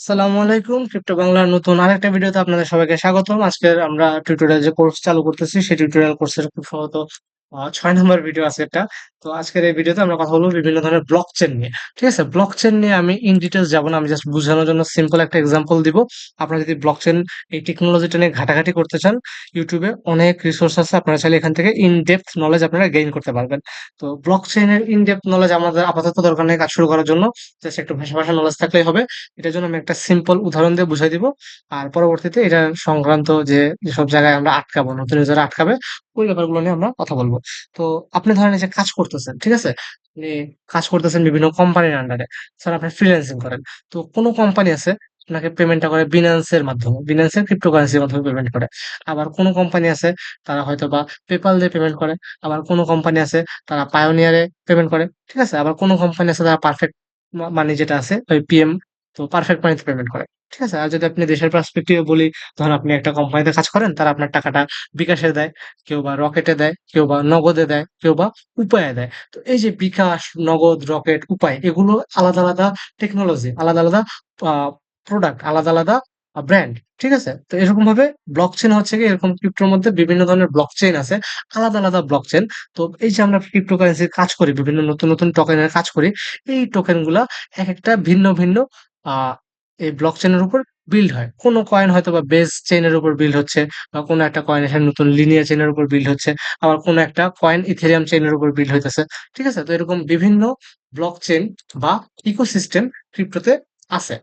আসসালামু আলাইকুম ক্রিপ্টো বাংলার নতুন আরেকটা ভিডিওতে আপনাদের সবাইকে স্বাগতম। আজকের আমরা টিউটোরিয়াল যে কোর্স চালু করতেছি, সেই টিউটোরিয়াল কোর্সের খুব সম্ভবত ছয় নম্বর ভিডিও আছে একটা। তো আজকের এই ভিডিওতে আমরা কথা বলব বিভিন্ন ধরনের ব্লক চেন নিয়ে। ঠিক আছে? ব্লক চেন নিয়ে আমি ইন ডিটেলস যাব না, আমি জাস্ট বোঝানোর জন্য সিম্পল একটা এক্সাম্পল দিব। আপনারা যদি ব্লক চেন এই টেকনোলজিটা নিয়ে ঘাটাঘাটি করতে চান ইউটিউবে অনেক রিসোর্স আছে। আপনারা চাইলে এখান থেকে ইন ডেপথ নলেজ আপনারা গেইন করতে পারবেন। তো ব্লক চেনের ইন ডেপথ নলেজ আমাদের আপাতত দরকার নেই কাজ শুরু করার জন্য। জাস্ট একটু ভাষা ভাষা নলেজ থাকলেই হবে। এটার জন্য আমি একটা সিম্পল উদাহরণ দিয়ে বুঝাই দিব। আর পরবর্তীতে এটা সংক্রান্ত যে যেসব জায়গায় আমরা আটকাবো, নতুন যারা আটকাবে ওই ব্যাপারগুলো নিয়ে আমরা কথা বলব। তো আপনি ধরেন যে কাজ করতেছেন, ঠিক আছে? আপনি কাজ করতেছেন বিভিন্ন কোম্পানির আন্ডারে স্যার আপনি ফ্রিল্যান্সিং করেন। তো কোনো কোম্পানি আছে আপনাকে পেমেন্টটা করে বিনান্সের মাধ্যমে বিনান্সের ক্রিপ্টোকারেন্সির মাধ্যমে পেমেন্ট করে। আবার কোনো কোম্পানি আছে তারা হয়তো বা পেপাল দিয়ে পেমেন্ট করে। আবার কোনো কোম্পানি আছে তারা পায়োনিয়ারে পেমেন্ট করে, ঠিক আছে? আবার কোনো কোম্পানি আছে তারা পারফেক্ট মানি যেটা আছে, ওই পিএম তো পারফেক্ট মানিতে পেমেন্ট করে। ঠিক আছে? আর যদি আপনি দেশের পার্সপেক্টিভে বলি ধরুন আপনি একটা কোম্পানিতে কাজ করেন, তারা আপনার টাকাটা বিকাশে দেয়, কেউ বা রকেটে দেয়, কেউ বা নগদে দেয়, কেউ বা উপায়ে দেয়। তো এই যে বিকাশ, নগদ রকেট উপায়, এগুলো আলাদা আলাদা টেকনোলজি আলাদা আলাদা প্রোডাক্ট আলাদা আলাদা ব্র্যান্ড ঠিক আছে? তো এরকম ভাবে ব্লক চেন হচ্ছে কি? এরকম ক্রিপ্টোর মধ্যে বিভিন্ন ধরনের ব্লক চেন আছে, আলাদা আলাদা ব্লক চেন তো এই যে আমরা ক্রিপ্টোকারেন্সির কাজ করি, বিভিন্ন নতুন নতুন টোকেনের কাজ করি, এই টোকেনগুলা এক একটা ভিন্ন ভিন্ন এই ব্লক চেনের উপর বিল্ড হয়। কোনো কয়েন হয়তো বা বেস চেনের উপর বিল্ড হচ্ছে বা কোনো একটা কয়েন এখানে নতুন লিনিয়ার চেনের উপর বিল্ড হচ্ছে, আবার কোনো একটা কয়েন ইথেরিয়াম চেনের উপর বিল্ড হইতেছে। ঠিক আছে? তো এরকম বিভিন্ন ব্লক চেন বা ইকোসিস্টেম ক্রিপ্টোতে আছে।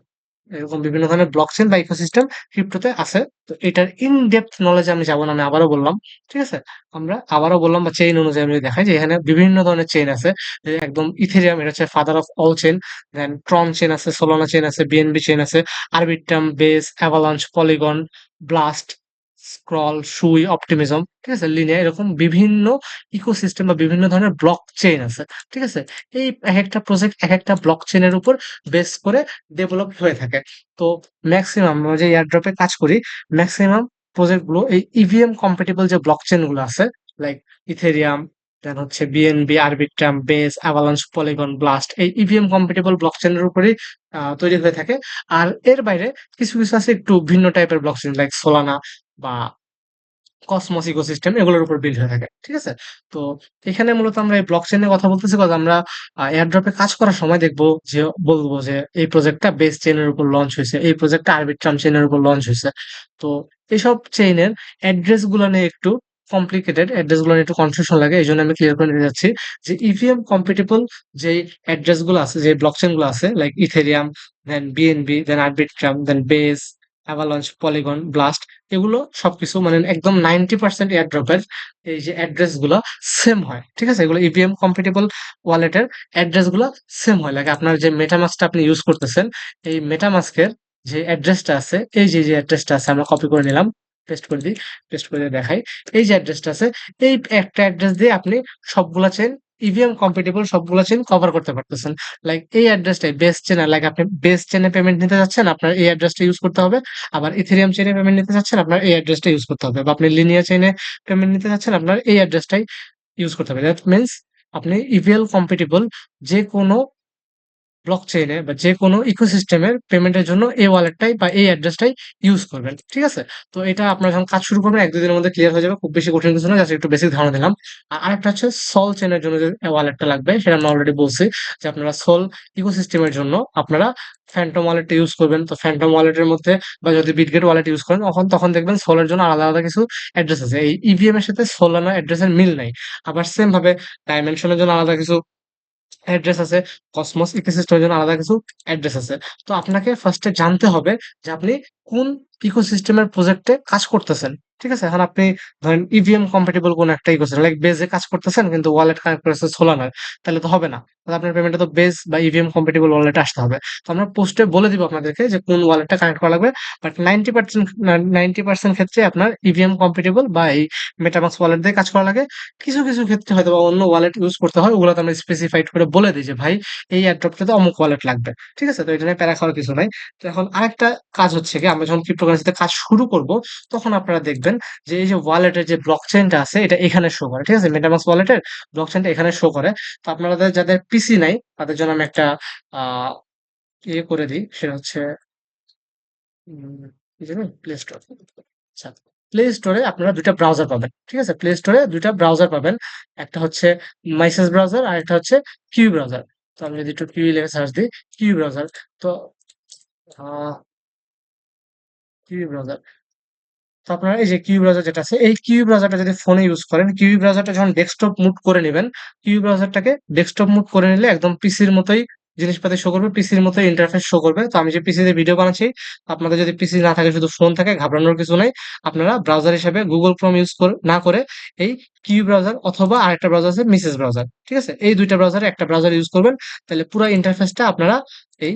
এরকম বিভিন্ন ধরনের ব্লক চেন বা ইকোসিস্টেম ক্রিপ্টোতে আছে। তো এটার ইন ডেপথ নলেজ আমি যাব না, আমি আবারও বললাম, ঠিক আছে? আমরা আবারও বললাম বা চেইন অনুযায়ী আমি দেখাই যে এখানে বিভিন্ন ধরনের চেইন আছে একদম ইথেরিয়াম এটা হচ্ছে father of all chain then Tron chain আছে সোলানা চেইন আছে বিএনবি চেন আছে Arbitrum Base Avalanche Polygon Blast Scroll Sui Optimism ঠিক আছে? লিনিয়ার এরকম বিভিন্ন ইকোসিস্টেম বা বিভিন্ন ধরনের ব্লক চেইন আছে, ঠিক আছে? এই এক একটা প্রজেক্ট এক একটা ব্লক চেইনের উপর বেস করে ডেভেলপ হয়ে থাকে। তো ম্যাক্সিমাম আমরা যে এয়ারড্রপে কাজ করি ম্যাক্সিমাম প্রজেক্টগুলো, এই ইভিএম কম্পেটেবল যে ব্লক চেইনগুলো আছে লাইক ইথেরিয়াম দেন হচ্ছে BNB Arbitrum Base Avalanche Polygon Blast এই ইভিএম কম্পেটেবল ব্লক চেইনের উপরেই তৈরি হয়ে থাকে। আর এর বাইরে কিছু কিছু আছে একটু ভিন্ন টাইপের ব্লক চেইন লাইক সোলানা বা কসমস ইকোসিস্টেম এগুলোর উপর বিল্ড হয়ে থাকে, ঠিক আছে? তো এখানে মূলত আমরা এই ব্লক চেইনের কথা বলতেছি কারণ আমরা এয়ারড্রপে কাজ করার সময় দেখব যে, বলব যে এই প্রজেক্টটা বেস চেইনের উপর লঞ্চ হয়েছে, এই প্রজেক্টটা আরবিট্রাম চেইনের উপর লঞ্চ হয়েছে। তো এইসব চেইনের অ্যাড্রেসগুলো নিয়ে একটু কমপ্লিকেটেড অ্যাড্রেসগুলো নিয়ে একটু কনফিউশন লাগে এই জন্য আমি ক্লিয়ার করে নিতে যাচ্ছি যে ইভিএম কম্পিটেবল যে অ্যাড্রেসগুলো আছে যে ব্লক চেইনগুলো আছে like Ethereum then BNB then Arbitrum then Base Avalanche Polygon Blast এগুলো সবকিছু মানে একদম নাইনটি পার্সেন্ট এয়ারড্রপের এই যে অ্যাড্রেসগুলো সেম হয়, ঠিক আছে? এগুলো ইভিএম কম্পিটেবল ওয়ালেটের অ্যাড্রেসগুলো সেম হয়। লাগে আপনার যে মেটামাস্কটা আপনি ইউজ করতেছেন, এই মেটামাস্কের যে অ্যাড্রেসটা আছে, এই যে যে অ্যাড্রেসটা আছে, আমরা কপি করে নিলাম পেস্ট করে দিই পেস্ট করে দেখাই। এই যে অ্যাড্রেসটা আছে, এই একটা অ্যাড্রেস দিয়ে আপনি সবগুলা চেন ইভিএম কম্পিটেবল সবগুলো চেন কভার করতে পারতেছেন। লাইক এই অ্যাড্রেসটাই বেস চেনে লাইক আপনি বেস চেনে পেমেন্ট নিতে চাচ্ছেন, আপনার এই অ্যাড্রেসটা ইউজ করতে হবে। আবার ইথেরিয়াম চেনে পেমেন্ট নিতে চাচ্ছেন, আপনার এই অ্যাড্রেসটা ইউজ করতে হবে। বা আপনি লিনিয়া চেনে পেমেন্ট নিতে চাচ্ছেন, আপনার এই অ্যাড্রেসটাই ইউজ করতে হবে। দ্যাট মিনস আপনি ইভিএল কম্পিটেবল যে কোনো ব্লক চেইনে বা যে কোনো ইকোসিস্টেমের পেমেন্টের জন্য এই ওয়ালেটটাই বা এই অ্যাড্রেসটাই ইউজ করবেন, ঠিক আছে? তো এটা আপনার যখন কাজ শুরু করবেন, এক দুই দিনের মধ্যে ক্লিয়ার হয়ে যাবে, খুব বেশি কঠিন কিছু না, জাস্ট একটু বেসিক ধারণা দিলাম। আর আরেকটা হচ্ছে সল চেনের জন্য যে ওয়ালেটটা লাগবে, সেটা আমি অলরেডি বলছি যে আপনারা সল ইকোসিস্টেমের জন্য আপনারা ফ্যান্টম ওয়ালেটটা ইউজ করবেন। তো ফ্যান্টম ওয়ালেটের মধ্যে বা যদি বিটগেট ওয়ালেট ইউজ করেন, তখন তখন দেখবেন সোলের জন্য আলাদা আলাদা কিছু অ্যাড্রেস আছে। এই ইভিএম এর সাথে সোলানা অ্যাড্রেসের মিল নাই। আবার সেম ভাবে ডাইমেনশনের জন্য আলাদা কিছু অ্যাড্রেস আছে কসমস ইকোসিস্টেমের জন্য আলাদা কিছু অ্যাড্রেস আছে। তো আপনাকে ফার্স্টে জানতে হবে যে আপনি কোন ইকোসিস্টেমের প্রজেক্টে কাজ করতেছেন। ঠিক আছে? এখন আপনি ধরেন ইভিএম কম্পাটিবল কোন একটা করছেন লাইক বেজে কাজ করতেছেন, কিন্তু ওয়ালেট কানেক্ট করেছে সোলানার তাহলে তো হবে না। তাহলে আপনার পেমেন্টটা তো বেস বা ইভিএম কম্পাটিবল ওয়ালেটে আসতে হবে। তো আমরা পোস্টে বলে দিব আপনাদেরকে যে কোন ওয়ালেটটা কানেক্ট করা লাগবে but ninety percent ninety percent ক্ষেত্রে আপনার ইভিএম কম্পাটিবল বা এই মেটামাক্স ওয়ালেট দিয়ে কাজ করা লাগে। কিছু কিছু ক্ষেত্রে হয়তো বা অন্য ওয়ালেট ইউজ করতে হয় ওগুলো আমরা স্পেসিফাইড করে বলে দিই যে, ভাই, এই অ্যাড্রপটাতে অমুক ওয়ালেট লাগবে। ঠিক আছে? তো এটা নিয়ে প্যারা খাওয়ার কিছু নাই। তো এখন আরেকটা কাজ হচ্ছে কি, আমরা যখন ক্রিপ্টোকারেন্সিতে কাজ শুরু করব, তখন আপনারা দেখবেন যে এই যে ওয়ালেটের যে ব্লক চেনটা আছে, এটা এখানে শো করে, ঠিক আছে? মেটামাক্স ওয়ালেটের ব্লক চেনটা এখানে শো করে। তো আপনাদের যাদের পিসি নাই, তাদের জন্য আমি একটা ইয়ে করে দিই, সেটা হচ্ছে প্লে স্টোর প্লে স্টোরে আপনারা দুইটা ব্রাউজার পাবেন, ঠিক আছে? প্লে স্টোরে দুইটা ব্রাউজার পাবেন, একটা হচ্ছে মাইসেস ব্রাউজার আর একটা হচ্ছে কিউ ব্রাউজার তো আমি যদি একটু কিউ লিখে সার্চ দিই কিউ ব্রাউজার তো কিউ ব্রাউজার তো আপনারা এই যে কিউ ব্রাউজার যেটা আছে, এই কিউ ব্রাউজারটা যদি ফোনে ইউজ করেন কিউ ব্রাউজারটা যখন ডেস্কটপ মুড করে নেবেন কিউ ব্রাউজারটাকে ডেস্কটপ মুড করে নিলে একদম পিসির মতোই জিনিসপাতি শো করবে পিসির মতোই ইন্টারফেস শো করবে। তো আমি যে পিসিতে ভিডিও বানাচ্ছি, আপনাদের যদি পিসি না থাকে, শুধু ফোন থাকে, ঘাবড়ানোর কিছু নাই। আপনারা ব্রাউজার হিসেবে গুগল ক্রোম ইউজ না করে এই কিউ ব্রাউজার অথবা আরেকটা ব্রাউজার আছে মিসেস ব্রাউজার ঠিক আছে? এই দুইটা ব্রাউজারে একটা ব্রাউজার ইউজ করবেন, তাহলে পুরো ইন্টারফেসটা আপনারা এই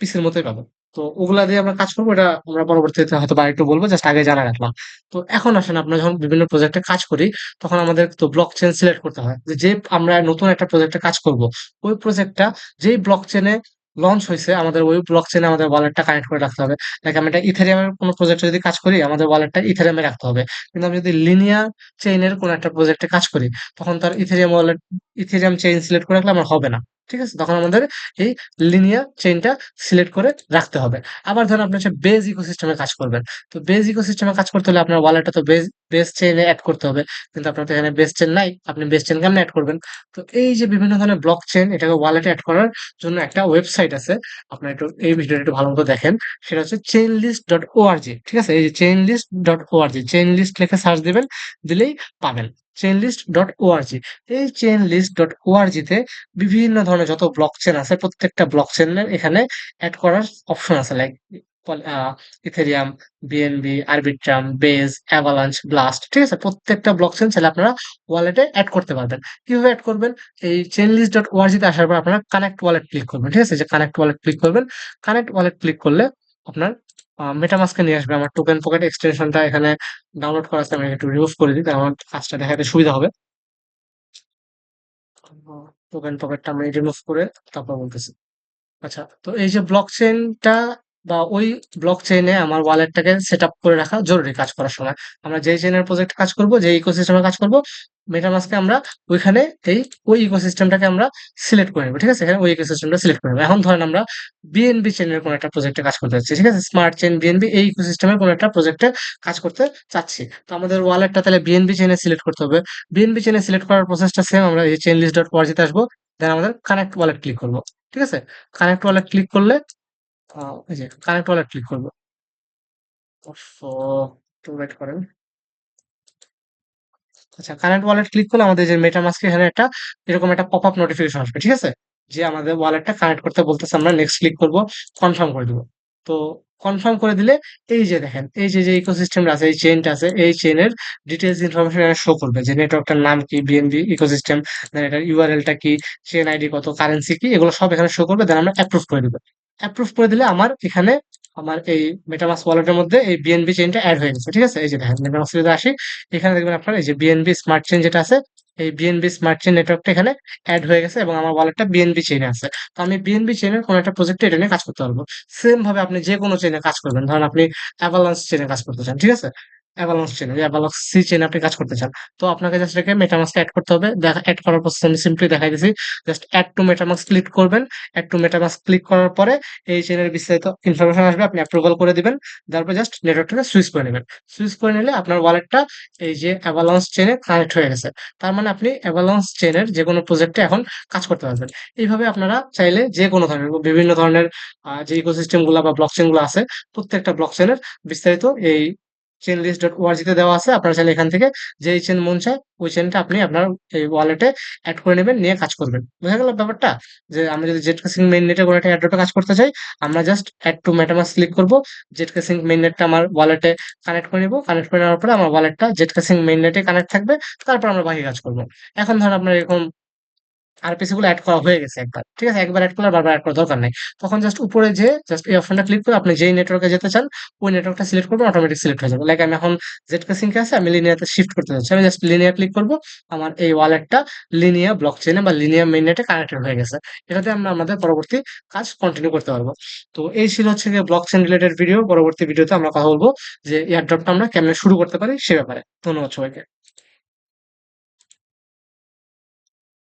পিসির মতোই পাবেন। তো ওগুলা দিয়ে আমরা কাজ করব, এটা আমরা পরবর্তীতে হয়তো বা একটু বলব জাস্ট আগে জানা রাখলাম। তো এখন আসেন, আমরা যখন বিভিন্ন প্রজেক্টে কাজ করি, তখন আমাদের তো ব্লক চেন সিলেক্ট করতে হয়। যে আমরা নতুন একটা প্রজেক্টে কাজ করব, ওই প্রজেক্টটা যেই ব্লক চেনে লঞ্চ হয়েছে, আমাদের ওই ব্লক চেনে আমাদের ওয়ালেটটা কানেক্ট করে রাখতে হবে। লাইক আমি এটা ইথেরিয়ামের কোনো প্রজেক্টে যদি কাজ করি, আমাদের ওয়ালেটটা ইথেরিয়ামে রাখতে হবে। কিন্তু আমি যদি লিনিয়ার চেইনের কোনো একটা প্রজেক্টে কাজ করি, তখন তার Ethereum wallet Ethereum chain select করে রাখলে আমার হবে না। ঠিক আছে? তখন আমাদের এই লিনিয়ার চেইনটা সিলেক্ট করে রাখতে হবে। আবার ধরেন আপনি হচ্ছে বেজ ইকোসিস্টেমে কাজ করবেন। তো বেজ ইকোসিস্টেমে কাজ করতে হলে আপনার ওয়ালেটটা তো বেজ বেস চেইনে অ্যাড করতে হবে। কিন্তু আপনার তো এখানে বেস চেইন নাই, আপনি বেস চেইন কেমনে অ্যাড করবেন? তো এই যে বিভিন্ন ধরনের ব্লক চেইন এটাকে ওয়ালেটে অ্যাড করার জন্য একটা ওয়েবসাইট আছে। আপনার একটু এই ভিডিওটা একটু ভালো মতো দেখেন। সেটা হচ্ছে চেইন লিস্ট ডট ওআরজি ঠিক আছে? এই যে chain list dot ORG chain list লিখে সার্চ দিবেন, দিলেই পাবেন। চেইন লিস্ট ডট ওআরজি এই চেইন লিস্ট ডট ওআরজিতে বিভিন্ন ধরনের যত ব্লক চেন আছে, প্রত্যেকটা ব্লক চেনের এখানে অ্যাড করার অপশন আছে। Like Ethereum BNB Arbitrum Base Avalanche Blast ঠিক আছে? প্রত্যেকটা ব্লক চেন চাইলে আপনারা ওয়ালেটে অ্যাড করতে পারবেন। কীভাবে অ্যাড করবেন? এই চেন লিস্ট ডট ওআরজিতে আসার পর আপনারা কানেক্ট ওয়ালেট ক্লিক করবেন, ঠিক আছে? যে কানেক্ট ওয়ালেট ক্লিক করবেন কানেক্ট ওয়ালেট ক্লিক করলে আপনার মেটামাস্কে নিয়ে আসবে। আমার টোকেন পকেট এক্সটেনশনটা এখানে ডাউনলোড করা আছে, আমি একটু রিমুভ করে দিই আমার কাজটা দেখাতে সুবিধা হবে। টোকেন পকেটটা আমি রিমুভ করে তারপর বলতেছি। আচ্ছা তো এই যে ব্লক চেনটা বা ওই ব্লক চেইনে আমার ওয়ালেটটাকে সেট আপ করে রাখা জরুরি কাজ করার সময়। আমরা যেই চেইনের প্রজেক্ট কাজ করব যে ইকোসিস্টেমে কাজ করব মেটামাস্কে আমরা ওইখানে এই ওই ইকোসিস্টেমটাকে আমরা সিলেক্ট করে নেব, ঠিক আছে? এখানে ওই ইকোসিস্টেমটা সিলেক্ট করে নেব। এখন ধরেন আমরা বিএনবি চেইনের কোনো একটা প্রজেক্টে কাজ করতে চাচ্ছি ঠিক আছে? স্মার্ট চেইন বিএনবি এই ইকোসিস্টেমের কোনো একটা প্রজেক্টে কাজ করতে চাচ্ছি। তো আমাদের ওয়ালেটটা তাহলে বিএনবি চেইনে সিলেক্ট করতে হবে। বিএনবি চেইনে সিলেক্ট করার প্রসেসটা সেম আমরা এই চেইন লিস্ট ডট পরজিতে আসব দেন আমাদের কানেক্ট ওয়ালেট ক্লিক করব, ঠিক আছে? কানেক্ট ওয়ালেট ক্লিক করলে এই কানেক্ট ওয়ালেট ক্লিক করব। আচ্ছা কারেন্ট ওয়ালেট ক্লিক করলে আমাদের যে মেটামাস্ক এখানে একটা এরকম একটা পপ আপ নোটিফিকেশন আসবে, ঠিক আছে? যে আমাদের ওয়ালেটটা কানেক্ট করতে বলতেছে, আমরা নেক্সট ক্লিক করব কনফার্ম করে দিব। তো কনফার্ম করে দিলে এই যে দেখেন, এই যে যে ইকোসিস্টেমটা আছে, এই চেইনটা আছে, এই চেইনের ডিটেলস ইনফরমেশন এখানে শো করবে যে নেটওয়ার্কটার নাম কি বিএনবি ইকোসিস্টেম দেন এটার ইউআরএলটা কি চেইন আইডি কত কারেন্সি কি, এগুলো সব এখানে শো করবে দেন আমরা অ্যাপ্রুভ করে দিব। অ্যাপ্রুভ করে দিলে আমার এখানে আমার এই মেটামাস ওয়ালেটের মধ্যে এই বিএনবি চেইনটা অ্যাড হয়ে গেছে, ঠিক আছে? এই যে দেখেন মেটামাস যদি আসি, এখানে দেখবেন আপনার এই যে বিএনবি স্মার্ট চেইন যেটা আছে, এই বিএনবি স্মার্ট চেইন নেটওয়ার্কটা এখানে অ্যাড হয়ে গেছে এবং আমার ওয়ালেটটা বিএনবি চেইনে আছে। তো আমি বিএনবি চেইনের কোনো একটা প্রজেক্টে এটা নিয়ে কাজ করতে পারব। সেম ভাবে আপনি যে কোনো চেইনে কাজ করবেন। ধরেন আপনি অ্যাভালান্স চেইনে কাজ করতে চান, ঠিক আছে? অ্যাভালান্স চেইন অ্যাভালান্স সি চেইনে আপনি কাজ করতে চান। তো আপনাকে জাস্ট রেখে মেটামাস্কে অ্যাড করতে হবে। দেখা অ্যাড করার প্রসেস আমি সিম্পলি দেখাই দিছি। Just add to MetaMask click করবেন। অ্যাড টু মেটামাস্ক ক্লিক করার পরে এই চেইনের বিস্তারিত ইনফরমেশন আসবে, আপনি অ্যাপ্রুভাল করে দিবেন। তারপর জাস্ট নেটওয়ার্কটাকে সুইচ করে নেবেন। সুইচ করে নিলে আপনার ওয়ালেটটা এই যে অ্যাভালান্স চেইনে কানেক্ট হয়ে গেছে। তার মানে আপনি অ্যাভালান্স চেইনের যে কোনো প্রজেক্টে এখন কাজ করতে পারবেন। এইভাবে আপনারা চাইলে যে কোনো ধরনের, বিভিন্ন ধরনের যে ইকোসিস্টেমগুলা বা ব্লক চেইনগুলো আছে, প্রত্যেকটা ব্লক চেইনের বিস্তারিত এই চেন লিস্ট ডট ওআরজিতে দেওয়া আছে, আপনারা চাইলে এখান থেকে যেই চেন মন চায়, ওই চেনটা আপনি আপনার এই ওয়ালেটে অ্যাড করে নেবেন, নিয়ে কাজ করবেন। বোঝা গেল ব্যাপারটা? যে আমরা যদি জেট কাসিং মেইন নেটে কোনো একটা অ্যাড্রপে কাজ করতে চাই, আমরা just add to MetaMask click করব জেট কাসিং মেইন নেটটা আমার ওয়ালেটে কানেক্ট করে নেব কানেক্ট করে নেওয়ার পরে আমার ওয়ালেটটা জেট কাসিং মেইন নেটে কানেক্ট থাকবে, তারপর আমরা বাকি কাজ করব। এখন ধর আপনার এরকম আরপিসি গুলো অ্যাড করা হয়ে গেছে একবার। ঠিক আছে? একবার অ্যাড করলে বারবার অ্যাড করার দরকার নাই। তখন জাস্ট উপরে যে জাস্ট এই অপশনটা ক্লিক করে আপনি যেই নেটওয়ার্কে যেতে চান, ওই নেটওয়ার্কটা সিলেক্ট করবেন অটোমেটিক সিলেক্ট হয়ে যাবে। লাইক আমি এখন জেড সিঙ্কে আছে, আমি লিনিয়াতে শিফট করতে যাচ্ছি। আমি জাস্ট লিনিয়া ক্লিক করব, আমার এই ওয়ালেটটা লিনিয়া ব্লক চেনে বা লিনিয়া মেইন নেটে কানেক্টেড হয়ে গেছে। এটাতে আমরা আমাদের পরবর্তী কাজ কন্টিনিউ করতে পারব। তো এই ছিল হচ্ছে গিয়ে ব্লক চেন রিলেটেড ভিডিও পরবর্তী ভিডিওতে আমরা কথা বলব যে এয়ারড্রপটা আমরা কেমনে শুরু করতে পারি সে ব্যাপারে। ধন্যবাদ সবাইকে।